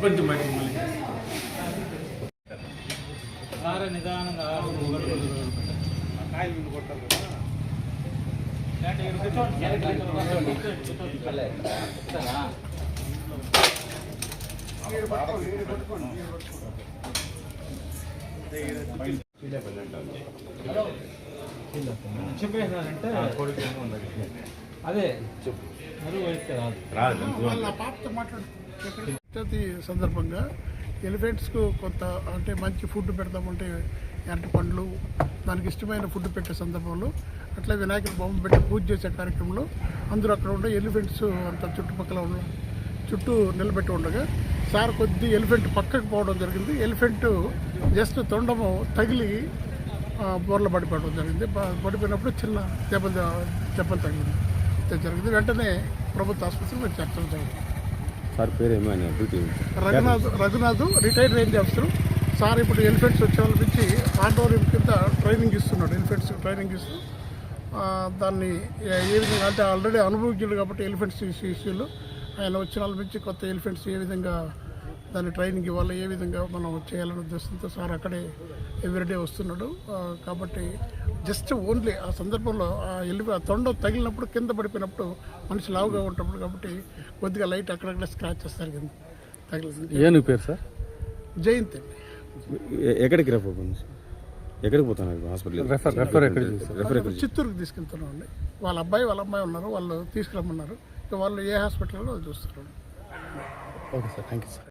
కొంచెం మళ్ళీ ఆర నిదానంగా ఆరు కాయలు కొట్టాలి కదా చెప్పేసానంటే అదే. చవితి సందర్భంగా ఎలిఫెంట్స్కు కొంత అంటే మంచి ఫుడ్ పెడదామంటే ఎంట పండ్లు దానికి ఇష్టమైన ఫుడ్ పెట్టే సందర్భంలో అట్లా వినాయకుడి బొమ్మ పెట్టి పూజ చేసే కార్యక్రమంలో అందరూ అక్కడ ఉండే ఎలిఫెంట్స్ అంత చుట్టుపక్కల ఉన్న చుట్టూ నిలబెట్టి ఉండగా సార్ కొద్ది ఎలిఫెంట్ పక్కకు పోవడం జరిగింది. ఎలిఫెంట్ జస్ట్ తొండము తగిలి బోర్ల పడిపోవడం జరిగింది. పడిపోయినప్పుడు చిన్న దెబ్బలు దెబ్బలు తగిలింది. జరిగింది. వెంటనే ప్రభుత్వ ఆసుపత్రిలో చేర్చడం జరిగింది. సార్ పేరు ఏమైనా Raghunath Raghunath retired range officer. Sir ఇప్పుడు ఎలిఫెంట్స్ వచ్చే వాళ్ళ నుంచి ఆటోరియం కింద ట్రైనింగ్ ఇస్తున్నాడు. ఎలిఫెంట్స్ ట్రైనింగ్ ఇస్తూ దాన్ని ఏ విధంగా అంటే ఆల్రెడీ అనుభవజ్ఞుడు కాబట్టి ఎలిఫెంట్స్ ఇష్యూలు ఆయన వచ్చిన వాళ్ళ నుంచి కొత్త ఎలిఫెంట్స్ ఏ విధంగా దాన్ని ట్రైనింగ్ ఇవ్వాలి ఏ విధంగా మనం చేయాలనే ఉద్దేశంతో సార్ అక్కడే ఎవ్రీడే వస్తున్నాడు. కాబట్టి జస్ట్ ఓన్లీ ఆ సందర్భంలో ఆ ఎల్లి ఆ తొండ తగిలినప్పుడు కింద పడిపోయినప్పుడు మనిషి లావుగా ఉంటప్పుడు కాబట్టి కొద్దిగా లైట్ అక్కడక్కడ స్క్రాచెస్ తగిలింది. తగిలింది ఏను పేరు సార్? జయంతి ఎక్కడికి సార్? ఎక్కడికి పోతున్నారు హాస్పిటల్ రెఫర్ రెఫర్ ఎక్కడికి రెఫర్ చిత్తూరుకి తీసుకెళ్తున్నాం అండి వాళ్ళ అబ్బాయి వాళ్ళ అమ్మాయి ఉన్నారు వాళ్ళు తీసుకురమ్మన్నారు. ఇక వాళ్ళు ఏ హాస్పిటల్లో చూస్తారు okay sir thank you sir.